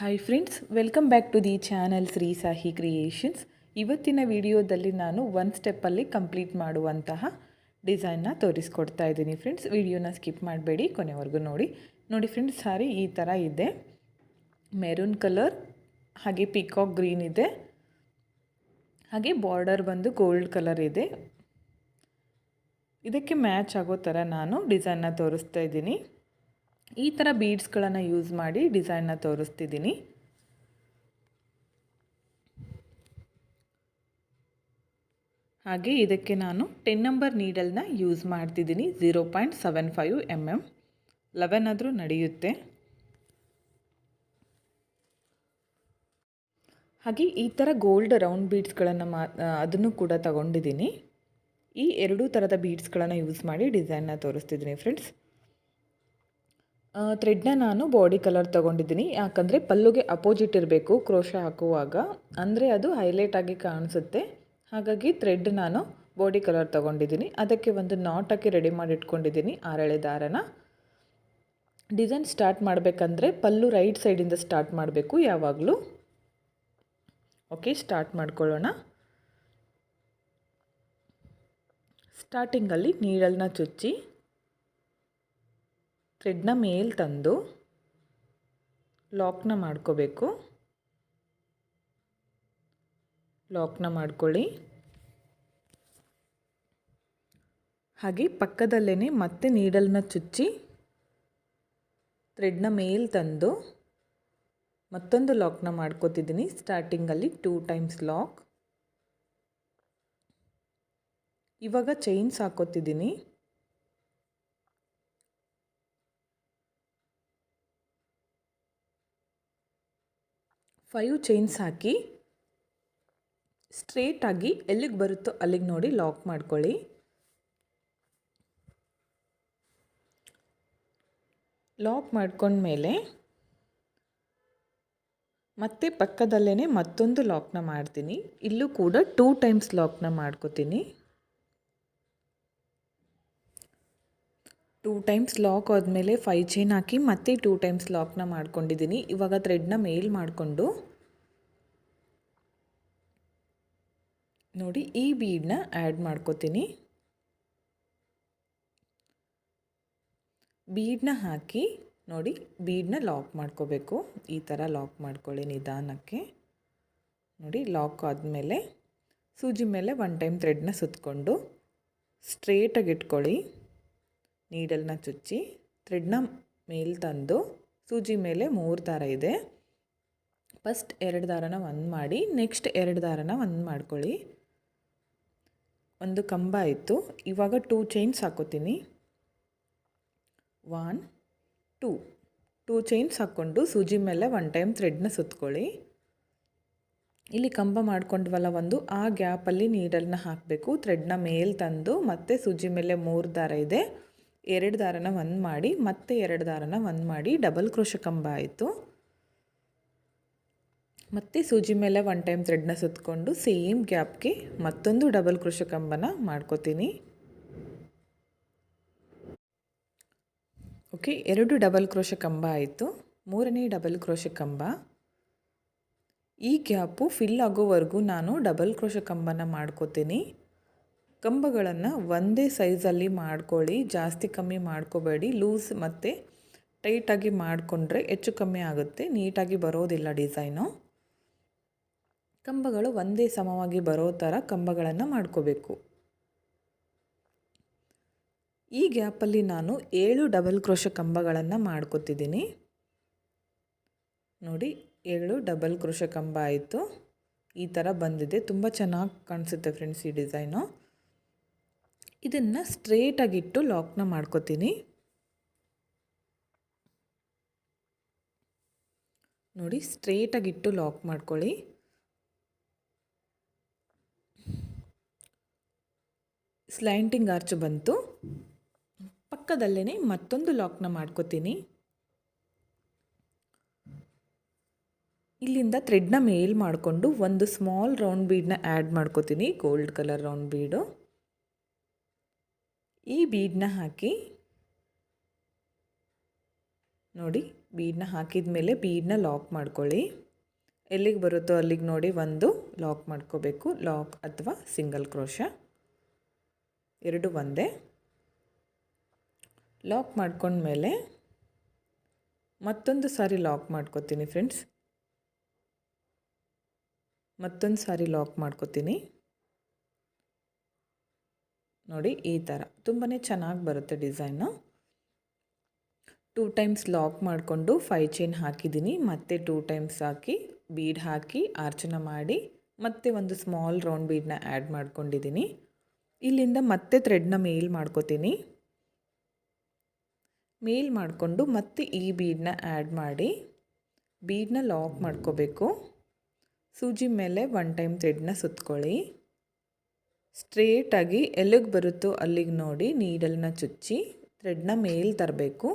Hi friends welcome back to the channel Shri Sahi creations ಇವತ್ತಿನ ವಿಡಿಯೋದಲ್ಲಿ ನಾನು one ಸ್ಟೆಪ್ಪಲ್ಲಿ complete ಮಾಡುವಂತಹ ಡಿಸೈನ್ನ ತೋರಿಸ್ಕೊಡ್ತಾ ಇದ್ದೀನಿ ಫ್ರೆಂಡ್ಸ್ ವಿಡಿಯೋನ ಸ್ಕಿಪ್ ಮಾಡಬೇಡಿ, ಕೊನೆವರೆಗೂ ನೋಡಿ. ನೋಡಿ ಫ್ರೆಂಡ್ಸ್ ಸಾರಿ ಈ ಥರ ಇದೆ. ಮೆರೂನ್ ಕಲರ್ ಹಾಗೆ ಪಿಕಾಕ್ ಗ್ರೀನ್ ಇದೆ. ಹಾಗೆ ಬಾರ್ಡರ್ ಬಂದು ಗೋಲ್ಡ್ ಕಲರ್ ಇದೆ. ಇದಕ್ಕೆ ಮ್ಯಾಚ್ ಆಗೋ ಥರ ನಾನು ಡಿಸೈನ್ನ ತೋರಿಸ್ತಾ ಇದ್ದೀನಿ. ಈ ಥರ ಬೀಡ್ಸ್ಗಳನ್ನು ಯೂಸ್ ಮಾಡಿ ಡಿಸೈನ್ನ ತೋರಿಸ್ತಿದ್ದೀನಿ ಹಾಗೆ ಇದಕ್ಕೆ ನಾನು ಟೆನ್ ನಂಬರ್ ನೀಡಲ್ನ ಯೂಸ್ ಮಾಡ್ತಿದ್ದೀನಿ zero point seven five M M eleven ಆದರೂ ನಡೆಯುತ್ತೆ. ಹಾಗೆ ಈ ಥರ ಗೋಲ್ಡ್ ರೌಂಡ್ ಬೀಡ್ಸ್ಗಳನ್ನು ಮಾ ಅದನ್ನು ಕೂಡ ತಗೊಂಡಿದ್ದೀನಿ ಈ ಎರಡೂ ಥರದ ಬೀಡ್ಸ್ಗಳನ್ನು ಯೂಸ್ ಮಾಡಿ ಡಿಸೈನ್ನ ತೋರಿಸ್ತಿದ್ದೀನಿ ಫ್ರೆಂಡ್ಸ್ ಥ್ರೆಡ್ನ ನಾನು ಬಾಡಿ ಕಲರ್ ತೊಗೊಂಡಿದ್ದೀನಿ. ಯಾಕಂದರೆ ಪಲ್ಲುಗೆ ಅಪೋಸಿಟ್ ಇರಬೇಕು ಕ್ರೋಶ ಹಾಕುವಾಗ. ಅಂದರೆ ಅದು ಹೈಲೈಟ್ ಆಗಿ ಕಾಣಿಸುತ್ತೆ. ಹಾಗಾಗಿ ಥ್ರೆಡ್ ನಾನು ಬಾಡಿ ಕಲರ್ ತೊಗೊಂಡಿದ್ದೀನಿ. ಅದಕ್ಕೆ ಒಂದು ನಾಟಕ್ಕೆ ರೆಡಿ ಮಾಡಿ ಇಟ್ಕೊಂಡಿದ್ದೀನಿ ಆರಳೆ ದಾರನ. ಡಿಸೈನ್ ಸ್ಟಾರ್ಟ್ ಮಾಡಬೇಕಂದ್ರೆ ಪಲ್ಲು ರೈಟ್ ಸೈಡಿಂದ ಸ್ಟಾರ್ಟ್ ಮಾಡಬೇಕು ಯಾವಾಗಲೂ. ಓಕೆ ಸ್ಟಾರ್ಟ್ ಮಾಡ್ಕೊಳ್ಳೋಣ. ಸ್ಟಾರ್ಟಿಂಗಲ್ಲಿ ನೀಡಲ್ನ ಚುಚ್ಚಿ. ಥ್ರೆಡ್ನ ಮೇಲೆ ತಂದು ಲಾಕ್ನ ಮಾಡ್ಕೋಬೇಕು. ಲಾಕ್ನ ಮಾಡ್ಕೊಳ್ಳಿ. ಹಾಗೆ ಪಕ್ಕದಲ್ಲೇ ಮತ್ತೆ ನೀಡಲ್ನ ಚುಚ್ಚಿ ಥ್ರೆಡ್ನ ಮೇಲೆ ತಂದು ಮತ್ತೊಂದು ಲಾಕ್ನ ಮಾಡ್ಕೋತಿದ್ದೀನಿ. ಸ್ಟಾರ್ಟಿಂಗಲ್ಲಿ ಟೂ ಟೈಮ್ಸ್ ಲಾಕ್. ಇವಾಗ ಚೈನ್ಸ್ ಹಾಕೋತಿದ್ದೀನಿ. ಫೈವ್ ಚೈನ್ಸ್ ಹಾಕಿ ಸ್ಟ್ರೇಟಾಗಿ ಎಲ್ಲಿಗೆ ಬರುತ್ತೋ ಅಲ್ಲಿಗೆ ನೋಡಿ ಲಾಕ್ ಮಾಡ್ಕೊಳ್ಳಿ. ಲಾಕ್ ಮಾಡ್ಕೊಂಡ್ಮೇಲೆ ಮತ್ತೆ ಪಕ್ಕದಲ್ಲೇ ಮತ್ತೊಂದು ಲಾಕ್ನ ಮಾಡ್ತೀನಿ. ಇಲ್ಲೂ ಕೂಡ ಟೂ ಟೈಮ್ಸ್ ಲಾಕ್ನ ಮಾಡ್ಕೋತೀನಿ. ಟೂ ಟೈಮ್ಸ್ ಲಾಕ್ ಆದಮೇಲೆ ಫೈ ಚೈನ್ ಹಾಕಿ ಮತ್ತೆ ಟೂ ಟೈಮ್ಸ್ ಲಾಕ್ನ ಮಾಡ್ಕೊಂಡಿದ್ದೀನಿ. ಇವಾಗ ಥ್ರೆಡ್ನ ಮೇಲ್ ಮಾಡಿಕೊಂಡು ನೋಡಿ ಈ ಬೀಡನ್ನ ಆ್ಯಡ್ ಮಾಡ್ಕೋತೀನಿ. ಬೀಡನ್ನ ಹಾಕಿ ನೋಡಿ ಬೀಡನ್ನ ಲಾಕ್ ಮಾಡ್ಕೋಬೇಕು. ಈ ಥರ ಲಾಕ್ ಮಾಡ್ಕೊಳ್ಳಿ ನಿಧಾನಕ್ಕೆ. ನೋಡಿ ಲಾಕ್ ಆದಮೇಲೆ ಸೂಜಿ ಮೇಲೆ ಒನ್ ಟೈಮ್ ಥ್ರೆಡ್ನ ಸುತ್ತಕೊಂಡು ಸ್ಟ್ರೇಟಾಗಿ ಇಟ್ಕೊಳ್ಳಿ. ನೀಡಲ್ನ ಚುಚ್ಚಿ ಥ್ರೆಡ್ನ ಮೇಲೆ ತಂದು ಸೂಜಿ ಮೇಲೆ ಮೂರು ದಾರ ಇದೆ. ಫಸ್ಟ್ ಎರಡು ದಾರನ ಒಂದು ಮಾಡಿ, ನೆಕ್ಸ್ಟ್ ಎರಡು ದಾರನ ಒಂದು ಮಾಡ್ಕೊಳ್ಳಿ. ಒಂದು ಕಂಬ ಆಯಿತು ಇವಾಗ ಟೂ ಚೈನ್ಸ್ ಹಾಕೋತೀನಿ. One, two. ಟೂ ಚೈನ್ಸ್ ಹಾಕ್ಕೊಂಡು ಸೂಜಿ ಮೇಲೆ ಒನ್ ಟೈಮ್ ಥ್ರೆಡ್ನ ಸುತ್ಕೊಳ್ಳಿ. ಇಲ್ಲಿ ಕಂಬ ಮಾಡ್ಕೊಂಡ್ವಲ್ಲ ಒಂದು, ಆ ಗ್ಯಾಪಲ್ಲಿ ನೀಡಲ್ನ ಹಾಕಬೇಕು. ಥ್ರೆಡ್ನ ಮೇಲೆ ತಂದು ಮತ್ತೆ ಸೂಜಿ ಮೇಲೆ ಮೂರು ದಾರ ಇದೆ. ಎರಡು ದಾರನ ಒಂದು ಮಾಡಿ, ಮತ್ತೆ ಎರಡು ದಾರನ ಒಂದು ಮಾಡಿ ಡಬಲ್ ಕ್ರೋಶ ಕಂಬ ಆಯಿತು. ಮತ್ತೆ ಸೂಜಿ ಮೇಲೆ ಒನ್ ಟೈಮ್ ಥ್ರೆಡ್ನ ಸುತ್ತಕೊಂಡು ಸೇಮ್ ಗ್ಯಾಪ್ಗೆ ಮತ್ತೊಂದು ಡಬಲ್ ಕ್ರೋಶ ಕಂಬನ ಮಾಡ್ಕೋತೀನಿ. ಓಕೆ ಎರಡು ಡಬಲ್ ಕ್ರೋಶ ಕಂಬ ಆಯಿತು. ಮೂರನೇ ಡಬಲ್ ಕ್ರೋಶ ಕಂಬ ಈ ಗ್ಯಾಪು ಫಿಲ್ ಆಗೋವರೆಗೂ ನಾನು ಡಬಲ್ ಕ್ರೋಶ ಕಂಬನ ಮಾಡ್ಕೋತೀನಿ. ಕಂಬಗಳನ್ನು ಒಂದೇ ಸೈಜಲ್ಲಿ ಮಾಡ್ಕೊಳ್ಳಿ, ಜಾಸ್ತಿ ಕಮ್ಮಿ ಮಾಡ್ಕೋಬೇಡಿ. ಲೂಸ್ ಮತ್ತು ಟೈಟಾಗಿ ಮಾಡಿಕೊಂಡ್ರೆ ಹೆಚ್ಚು ಕಮ್ಮಿ ಆಗುತ್ತೆ. ನೀಟಾಗಿ ಬರೋದಿಲ್ಲ ಡಿಸೈನು. ಕಂಬಗಳು ಒಂದೇ ಸಮವಾಗಿ ಬರೋ ಥರ ಕಂಬಗಳನ್ನು ಮಾಡ್ಕೋಬೇಕು. ಈ ಗ್ಯಾಪಲ್ಲಿ ನಾನು ಏಳು ಡಬಲ್ ಕ್ರೋಶ ಕಂಬಗಳನ್ನು ಮಾಡ್ಕೋತಿದ್ದೀನಿ. ನೋಡಿ, ಏಳು ಡಬಲ್ ಕ್ರೋಶ ಕಂಬ ಆಯಿತು. ಈ ಥರ ಬಂದಿದೆ. ತುಂಬ ಚೆನ್ನಾಗಿ ಕಾಣಿಸುತ್ತೆ ಫ್ರೆಂಡ್ಸ್ ಈ ಡಿಸೈನು. ಇದನ್ನು ಸ್ಟ್ರೇಟಾಗಿಟ್ಟು ಲಾಕ್ನ ಮಾಡ್ಕೋತೀನಿ. ನೋಡಿ ಸ್ಟ್ರೇಟಾಗಿಟ್ಟು ಲಾಕ್ ಮಾಡ್ಕೊಳ್ಳಿ. ಸ್ಲ್ಯಾಂಟಿಂಗ್ ಆರ್ಚ್ ಬಂತು. ಪಕ್ಕದಲ್ಲೇ ಮತ್ತೊಂದು ಲಾಕ್ನ ಮಾಡ್ಕೋತೀನಿ. ಇಲ್ಲಿಂದ ಥ್ರೆಡ್ನ ಮೇಲ್ ಮಾಡಿಕೊಂಡು ಒಂದು ಸ್ಮಾಲ್ ರೌಂಡ್ ಬೀಡನ್ನ ಆ್ಯಡ್ ಮಾಡ್ಕೋತೀನಿ. ಗೋಲ್ಡ್ ಕಲರ್ ರೌಂಡ್ ಬೀಡು ಈ ಬೀಡನ್ನ ಹಾಕಿ ನೋಡಿ ಬೀಡನ್ನ ಹಾಕಿದ ಮೇಲೆ ಬೀಡನ್ನ ಲಾಕ್ ಮಾಡ್ಕೊಳ್ಳಿ. ಎಲ್ಲಿಗೆ ಬರುತ್ತೋ ಅಲ್ಲಿಗೆ ನೋಡಿ ಒಂದು ಲಾಕ್ ಮಾಡ್ಕೋಬೇಕು. ಲಾಕ್ ಅಥವಾ ಸಿಂಗಲ್ ಕ್ರೋಶ ಎರಡು ಒಂದೇ. ಲಾಕ್ ಮಾಡ್ಕೊಂಡ್ಮೇಲೆ ಮತ್ತೊಂದು ಸಾರಿ ಲಾಕ್ ಮಾಡ್ಕೋತೀನಿ ಫ್ರೆಂಡ್ಸ್ ಮತ್ತೊಂದು ಸಾರಿ ಲಾಕ್ ಮಾಡ್ಕೋತೀನಿ. ನೋಡಿ ಈ ಥರ. ತುಂಬಾ ಚೆನ್ನಾಗಿ ಬರುತ್ತೆ ಡಿಸೈನು. ಟೂ ಟೈಮ್ಸ್ ಲಾಕ್ ಮಾಡಿಕೊಂಡು ಫೈ ಚೈನ್ ಹಾಕಿದ್ದೀನಿ. ಮತ್ತೆ ಟೂ ಟೈಮ್ಸ್ ಹಾಕಿ, ಬೀಡ್ ಹಾಕಿ, ಆರ್ಚನ ಮಾಡಿ, ಮತ್ತೆ ಒಂದು ಸ್ಮಾಲ್ ರೌಂಡ್ ಬೀಡನ್ನ ಆ್ಯಡ್ ಮಾಡ್ಕೊಂಡಿದ್ದೀನಿ. ಇಲ್ಲಿಂದ ಮತ್ತೆ ಥ್ರೆಡ್ನ ಮೇಲ್ ಮಾಡ್ಕೋತೀನಿ. ಮೇಲ್ ಮಾಡಿಕೊಂಡು ಮತ್ತೆ ಈ ಬೀಡನ್ನ ಆ್ಯಡ್ ಮಾಡಿ ಬೀಡನ್ನ ಲಾಕ್ ಮಾಡ್ಕೋಬೇಕು. ಸೂಜಿ ಮೇಲೆ ಒನ್ ಟೈಮ್ ಥ್ರೆಡ್ನ ಸುತ್ಕೊಳ್ಳಿ. ಸ್ಟ್ರೇಟಾಗಿ ಎಲ್ಲಿಗೆ ಬರುತ್ತೋ ಅಲ್ಲಿಗೆ ನೋಡಿ ನೀಡಲ್ನ ಚುಚ್ಚಿ ಥ್ರೆಡ್ನ ಮೇಲೆ ತರಬೇಕು.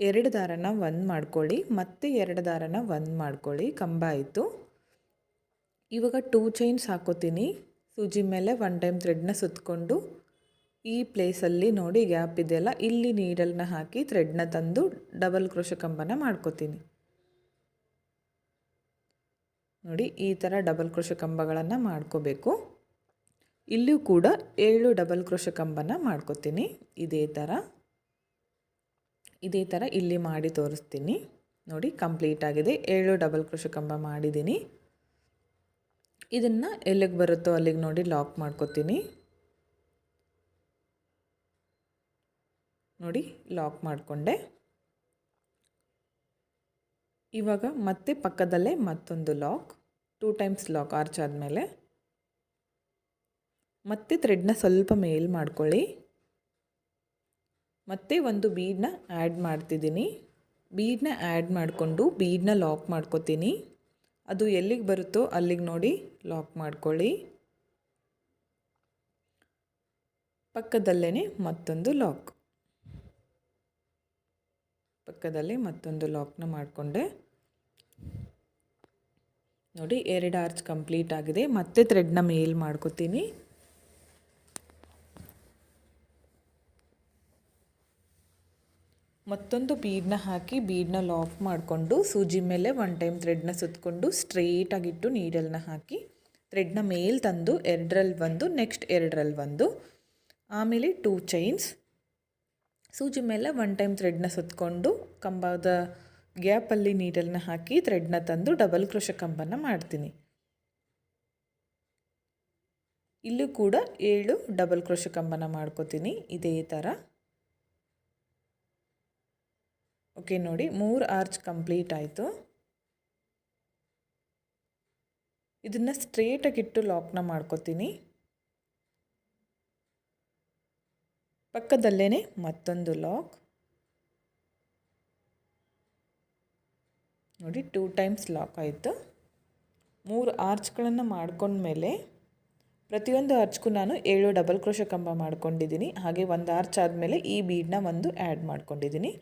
ಎರಡು ದಾರನ ಒಂದು ಮಾಡ್ಕೊಳ್ಳಿ, ಮತ್ತೆ ಎರಡು ದಾರನ ಒಂದು ಮಾಡ್ಕೊಳ್ಳಿ. ಕಂಬ ಆಯಿತು. ಇವಾಗ ಟೂ ಚೈನ್ಸ್ ಹಾಕೋತೀನಿ. ಸೂಜಿ ಮೇಲೆ ಒನ್ ಟೈಮ್ ಥ್ರೆಡ್ನ ಸುತ್ತಕೊಂಡು ಈ ಪ್ಲೇಸಲ್ಲಿ ನೋಡಿ ಗ್ಯಾಪ್ ಇದೆಯಲ್ಲ, ಇಲ್ಲಿ ನೀಡಲ್ನ ಹಾಕಿ ಥ್ರೆಡ್ನ ತಂದು ಡಬಲ್ ಕ್ರೋಶ ಕಂಬನ ಮಾಡ್ಕೋತೀನಿ. ನೋಡಿ, ಈ ಥರ ಡಬಲ್ ಕ್ರೋಶ ಕಂಬಗಳನ್ನು ಮಾಡ್ಕೋಬೇಕು. ಇಲ್ಲಿಯೂ ಕೂಡ ಏಳು ಡಬಲ್ ಕ್ರೋಶ ಕಂಬನ ಮಾಡ್ಕೋತೀನಿ. ಇದೇ ಥರ ಇದೇ ಥರ ಇಲ್ಲಿ ಮಾಡಿ ತೋರಿಸ್ತೀನಿ. ನೋಡಿ, ಕಂಪ್ಲೀಟ್ ಆಗಿದೆ. ಏಳು ಡಬಲ್ ಕ್ರೋಶ ಕಂಬ ಮಾಡಿದ್ದೀನಿ. ಇದನ್ನು ಎಲ್ಲಿಗೆ ಬರುತ್ತೋ ಅಲ್ಲಿಗೆ ನೋಡಿ ಲಾಕ್ ಮಾಡ್ಕೋತೀನಿ. ನೋಡಿ, ಲಾಕ್ ಮಾಡಿಕೊಂಡೆ. ಇವಾಗ ಮತ್ತೆ ಪಕ್ಕದಲ್ಲೇ ಮತ್ತೊಂದು lock. Two times lock arch ಆದಮೇಲೆ. ಮತ್ತೆ ಥ್ರೆಡ್ನ ಸ್ವಲ್ಪ ಮೇಲ್ ಮಾಡ್ಕೊಳ್ಳಿ. ಮತ್ತೆ ಒಂದು ಬೀಡನ್ನ ಆ್ಯಡ್ ಮಾಡ್ತಿದ್ದೀನಿ. ಬೀಡನ್ನ ಆ್ಯಡ್ ಮಾಡಿಕೊಂಡು ಬೀಡನ್ನ ಲಾಕ್ ಮಾಡ್ಕೋತೀನಿ. ಅದು ಎಲ್ಲಿಗೆ ಬರುತ್ತೋ ಅಲ್ಲಿಗೆ ನೋಡಿ ಲಾಕ್ ಮಾಡ್ಕೊಳ್ಳಿ. ಪಕ್ಕದಲ್ಲೇ ಮತ್ತೊಂದು ಲಾಕ್ ಪಕ್ಕದಲ್ಲಿ ಮತ್ತೊಂದು ಲಾಕ್ನ ಮಾಡಿಕೊಂಡೆ. ನೋಡಿ, ಎರಡು ಆರ್ಚ್ ಕಂಪ್ಲೀಟ್ ಆಗಿದೆ. ಮತ್ತೆ ಥ್ರೆಡ್ನ ಮೇಲ್ ಮಾಡ್ಕೋತೀನಿ. ಮತ್ತೊಂದು ಬೀಡನ್ನ ಹಾಕಿ ಬೀಡನ್ನ ಲಾಕ್ ಮಾಡಿಕೊಂಡು ಸೂಜಿ ಮೇಲೆ ಒನ್ ಟೈಮ್ ಥ್ರೆಡ್ನ ಸುತ್ತಕೊಂಡು ಸ್ಟ್ರೇಟಾಗಿಟ್ಟು ನೀಡಲ್ನ ಹಾಕಿ ಥ್ರೆಡ್ನ ಮೇಲೆ ತಂದು ಎರಡರಲ್ಲಿ ಒಂದು ನೆಕ್ಸ್ಟ್ ಎರಡರಲ್ಲಿ ಒಂದು. ಆಮೇಲೆ ಟೂ ಚೈನ್ಸ್ ಸೂಜಿ ಮೇಲೆ ಒನ್ ಟೈಮ್ ಥ್ರೆಡ್ನ ಸುತ್ತಕೊಂಡು ಕಂಬದ ಗ್ಯಾಪಲ್ಲಿ ನೀಡಲ್ನ ಹಾಕಿ ಥ್ರೆಡ್ನ ತಂದು ಡಬಲ್ ಕ್ರೋಶ ಕಂಬನ ಮಾಡ್ತೀನಿ. ಇಲ್ಲೂ ಕೂಡ ಏಳು ಡಬಲ್ ಕ್ರೋಶ ಕಂಬನ ಮಾಡ್ಕೋತೀನಿ. ಇದೇ ಥರ ಓಕೆ ನೋಡಿ, ಮೂರು ಆರ್ಚ್ ಕಂಪ್ಲೀಟ್ ಆಯಿತು. ಇದನ್ನು ಸ್ಟ್ರೇಟಾಗಿಟ್ಟು ಲಾಕ್ನ ಮಾಡ್ಕೋತೀನಿ. ಪಕ್ಕದಲ್ಲೇ ಮತ್ತೊಂದು ಲಾಕ್ ನೋಡಿ ಟೂ ಟೈಮ್ಸ್ ಲಾಕ್ ಆಯಿತು. ಮೂರು ಆರ್ಚ್ಗಳನ್ನು ಮಾಡ್ಕೊಂಡ್ಮೇಲೆ ಪ್ರತಿಯೊಂದು ಆರ್ಚ್ಗೂ ನಾನು ಏಳು ಡಬಲ್ ಕ್ರೋಶ ಕಂಬ ಮಾಡ್ಕೊಂಡಿದ್ದೀನಿ. ಹಾಗೆ ಒಂದು ಆರ್ಚ್ ಆದಮೇಲೆ ಈ ಬೀಡನ್ನ ಒಂದು ಆ್ಯಡ್ ಮಾಡ್ಕೊಂಡಿದ್ದೀನಿ.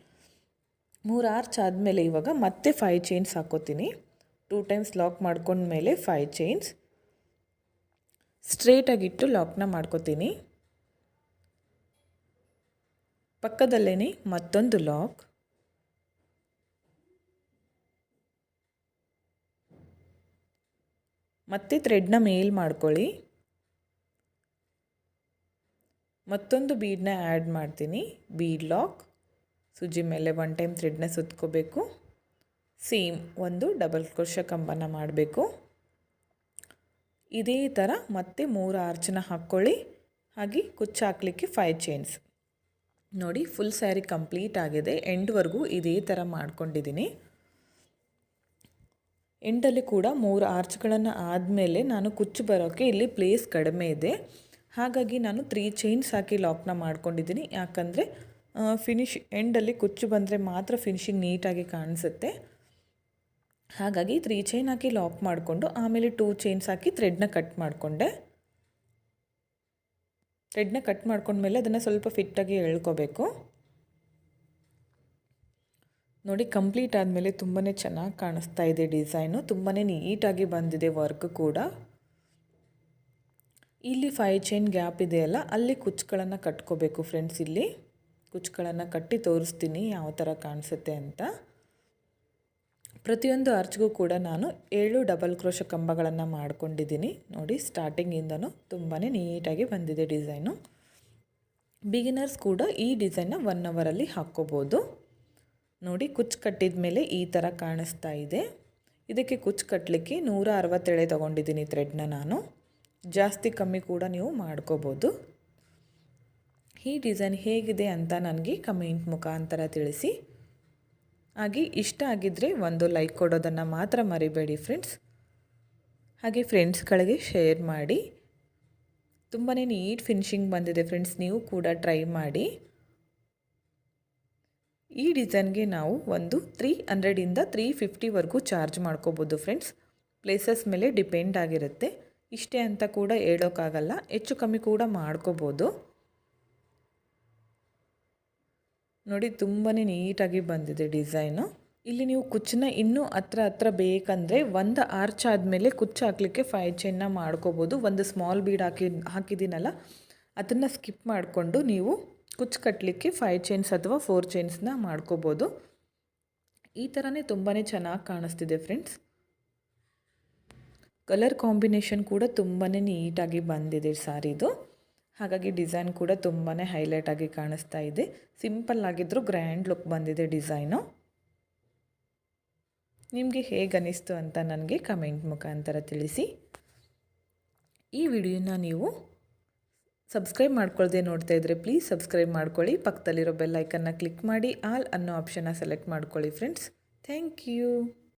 ಮೂರು ಆರ್ಚ್ ಆದಮೇಲೆ ಇವಾಗ ಮತ್ತೆ ಫೈವ್ ಚೈನ್ಸ್ ಹಾಕೋತೀನಿ. ಟೂ ಟೈಮ್ಸ್ ಲಾಕ್ ಮಾಡ್ಕೊಂಡ ಮೇಲೆ ಫೈವ್ ಚೈನ್ಸ್ ಸ್ಟ್ರೇಟಾಗಿಟ್ಟು ಲಾಕ್ನ ಮಾಡ್ಕೋತೀನಿ. ಪಕ್ಕದಲ್ಲೇ ಮತ್ತೊಂದು ಲಾಕ್ ಮತ್ತೆ ಥ್ರೆಡ್ನ ಮೇಲ್ ಮಾಡ್ಕೊಳ್ಳಿ. ಮತ್ತೊಂದು ಬೀಡನ್ನ ಆ್ಯಡ್ ಮಾಡ್ತೀನಿ. ಬೀಡ್ ಲಾಕ್ ಸುಜ್ಜಿ ಮೇಲೆ ಒನ್ ಟೈಮ್ ಥ್ರೆಡ್ನ ಸುತ್ಕೋಬೇಕು. ಸೇಮ್ ಒಂದು ಡಬಲ್ ಕ್ರೋಶ ಕಂಬನ ಮಾಡಬೇಕು. ಇದೇ ಥರ ಮತ್ತೆ ಮೂರು ಆರ್ಚನ ಹಾಕ್ಕೊಳ್ಳಿ. ಹಾಗೆ ಕುಚ್ಚು ಹಾಕಲಿಕ್ಕೆ ಫೈವ್ ಚೈನ್ಸ್ ನೋಡಿ ಫುಲ್ ಸ್ಯಾರಿ ಕಂಪ್ಲೀಟ್ ಆಗಿದೆ. ಎಂಡ್ವರೆಗೂ ಇದೇ ಥರ ಮಾಡ್ಕೊಂಡಿದ್ದೀನಿ. ಎಂಡಲ್ಲಿ ಕೂಡ ಮೂರು ಆರ್ಚ್ಗಳನ್ನು ಆದಮೇಲೆ ನಾನು ಕುಚ್ಚು ಬರೋಕ್ಕೆ ಇಲ್ಲಿ ಪ್ಲೇಸ್ ಕಡಿಮೆ ಇದೆ. ಹಾಗಾಗಿ ನಾನು ತ್ರೀ ಚೈನ್ಸ್ ಹಾಕಿ ಲಾಕ್ನ ಮಾಡ್ಕೊಂಡಿದ್ದೀನಿ. ಯಾಕಂದರೆ ಫಿನಿಶ್ ಎಂಡಲ್ಲಿ ಕುಚ್ಚು ಬಂದರೆ ಮಾತ್ರ ಫಿನಿಶಿಂಗ್ ನೀಟಾಗಿ ಕಾಣಿಸುತ್ತೆ. ಹಾಗಾಗಿ ತ್ರೀ ಚೈನ್ ಹಾಕಿ ಲಾಕ್ ಮಾಡಿಕೊಂಡು ಆಮೇಲೆ ಟೂ ಚೈನ್ಸ್ ಹಾಕಿ ಥ್ರೆಡ್ನ ಕಟ್ ಮಾಡಿಕೊಂಡೆ. ಥ್ರೆಡ್ನ ಕಟ್ ಮಾಡ್ಕೊಂಡ್ಮೇಲೆ ಅದನ್ನು ಸ್ವಲ್ಪ ಫಿಟ್ಟಾಗಿ ಎಳ್ಕೋಬೇಕು. ನೋಡಿ ಕಂಪ್ಲೀಟ್ ಆದಮೇಲೆ ತುಂಬಾ ಚೆನ್ನಾಗಿ ಕಾಣಿಸ್ತಾ ಇದೆ ಡಿಸೈನು ತುಂಬಾ ನೀಟಾಗಿ ಬಂದಿದೆ ವರ್ಕ್ ಕೂಡ. ಇಲ್ಲಿ ಫೈವ್ ಚೈನ್ ಗ್ಯಾಪ್ ಇದೆಯಲ್ಲ ಅಲ್ಲಿ ಕುಚ್ಚುಗಳನ್ನು ಕಟ್ಕೋಬೇಕು ಫ್ರೆಂಡ್ಸ್ ಇಲ್ಲಿ. ಕುಚ್ಚುಗಳನ್ನು ಕಟ್ಟಿ ತೋರಿಸ್ತೀನಿ ಯಾವ ಥರ ಕಾಣಿಸುತ್ತೆ ಅಂತ. ಪ್ರತಿಯೊಂದು ಆರ್ಚ್ಗೂ ಕೂಡ ನಾನು ಏಳು ಡಬಲ್ ಕ್ರೋಶ ಕಂಬಗಳನ್ನು ಮಾಡ್ಕೊಂಡಿದ್ದೀನಿ. ನೋಡಿ ಸ್ಟಾರ್ಟಿಂಗಿಂದನೂ ತುಂಬಾ ನೀಟಾಗಿ ಬಂದಿದೆ ಡಿಸೈನು. ಬಿಗಿನರ್ಸ್ ಕೂಡ ಈ ಡಿಸೈನ್ನ ಒನ್ ಅವರಲ್ಲಿ ಹಾಕ್ಕೋಬೋದು ನೋಡಿ ಕುಚ್ಚು ಕಟ್ಟಿದ ಮೇಲೆ ಈ ಥರ ಕಾಣಿಸ್ತಾ ಇದೆ. ಇದಕ್ಕೆ ಕುಚ್ಚು ಕಟ್ಟಲಿಕ್ಕೆ ನೂರ ಅರವತ್ತೇಳೆ ತೊಗೊಂಡಿದ್ದೀನಿ ಥ್ರೆಡ್ನ ನಾನು. ಜಾಸ್ತಿ ಕಮ್ಮಿ ಕೂಡ ನೀವು ಮಾಡ್ಕೋಬೋದು. ಈ ಡಿಸೈನ್ ಹೇಗಿದೆ ಅಂತ ನನಗೆ ಕಮೆಂಟ್ ಮುಖಾಂತರ ತಿಳಿಸಿ. ಹಾಗೆ ಇಷ್ಟ ಆಗಿದ್ದರೆ ಒಂದು ಲೈಕ್ ಕೊಡೋದನ್ನು ಮಾತ್ರ ಮರಿಬೇಡಿ ಫ್ರೆಂಡ್ಸ್. ಹಾಗೆ ಫ್ರೆಂಡ್ಸ್ಗಳಿಗೆ ಶೇರ್ ಮಾಡಿ. ತುಂಬಾ ನೀಟ್ ಫಿನಿಶಿಂಗ್ ಬಂದಿದೆ ಫ್ರೆಂಡ್ಸ್, ನೀವು ಕೂಡ ಟ್ರೈ ಮಾಡಿ. ಈ ಡಿಸೈನ್ಗೆ ನಾವು ಒಂದು ತ್ರೀ ಹಂಡ್ರೆಡಿಂದ ತ್ರೀ ಫಿಫ್ಟಿವರೆಗೂ ಚಾರ್ಜ್ ಮಾಡ್ಕೋಬೋದು ಫ್ರೆಂಡ್ಸ್. ಪ್ಲೇಸಸ್ ಮೇಲೆ ಡಿಪೆಂಡ್ ಆಗಿರುತ್ತೆ. ಇಷ್ಟೇ ಅಂತ ಕೂಡ ಹೇಳೋಕ್ಕಾಗಲ್ಲ, ಹೆಚ್ಚು ಕಮ್ಮಿ ಕೂಡ ಮಾಡ್ಕೋಬೋದು. ನೋಡಿ ತುಂಬಾ ನೀಟಾಗಿ ಬಂದಿದೆ ಡಿಸೈನು. ಇಲ್ಲಿ ನೀವು ಕುಚ್ಚನ್ನ ಇನ್ನೂ ಹತ್ರ ಹತ್ರ ಬೇಕಂದರೆ ಒಂದು ಆರ್ಚ್ ಆದಮೇಲೆ ಕುಚ್ಚು ಹಾಕಲಿಕ್ಕೆ ಫೈ ಚೈನ್ನ ಮಾಡ್ಕೋಬೋದು. ಒಂದು ಸ್ಮಾಲ್ ಬೀಡ್ ಹಾಕಿ, ಹಾಕಿದ್ದೀನಲ್ಲ, ಅದನ್ನು ಸ್ಕಿಪ್ ಮಾಡಿಕೊಂಡು ನೀವು ಕುಚ್ಚು ಕಟ್ಟಲಿಕ್ಕೆ ಫೈ ಚೈನ್ಸ್ ಅಥವಾ ಫೋರ್ ಚೈನ್ಸ್ನ ಮಾಡ್ಕೋಬೋದು. ಈ ಥರನೇ ತುಂಬಾ ಚೆನ್ನಾಗಿ ಕಾಣಿಸ್ತಿದೆ ಫ್ರೆಂಡ್ಸ್ ಕಲರ್ ಕಾಂಬಿನೇಷನ್ ಕೂಡ ತುಂಬಾ ನೀಟಾಗಿ ಬಂದಿದೆ ಸಾರಿದು. ಹಾಗಾಗಿ ಡಿಸೈನ್ ಕೂಡ ತುಂಬಾ ಹೈಲೈಟಾಗಿ ಕಾಣಿಸ್ತಾ ಇದೆ. ಸಿಂಪಲ್ ಆಗಿದ್ದರೂ ಗ್ರ್ಯಾಂಡ್ ಲುಕ್ ಬಂದಿದೆ ಡಿಸೈನು. ನಿಮಗೆ ಹೇಗೆ ಅನ್ನಿಸ್ತು ಅಂತ ನನಗೆ ಕಮೆಂಟ್ ಮುಖಾಂತರ ತಿಳಿಸಿ. ಈ ವಿಡಿಯೋನ ನೀವು ಸಬ್ಸ್ಕ್ರೈಬ್ ಮಾಡ್ಕೊಳ್ಳ್ದೆ ನೋಡ್ತಾ ಇದ್ರೆ ಪ್ಲೀಸ್ ಸಬ್ಸ್ಕ್ರೈಬ್ ಮಾಡ್ಕೊಳ್ಳಿ. ಪಕ್ಕದಲ್ಲಿರೋ ಬೆಲ್ ಐಕನ್ನ ಕ್ಲಿಕ್ ಮಾಡಿ, ಆಲ್ ಅನ್ನೋ ಆಪ್ಷನ್ನ ಸೆಲೆಕ್ಟ್ ಮಾಡ್ಕೊಳ್ಳಿ ಫ್ರೆಂಡ್ಸ್. Thank you.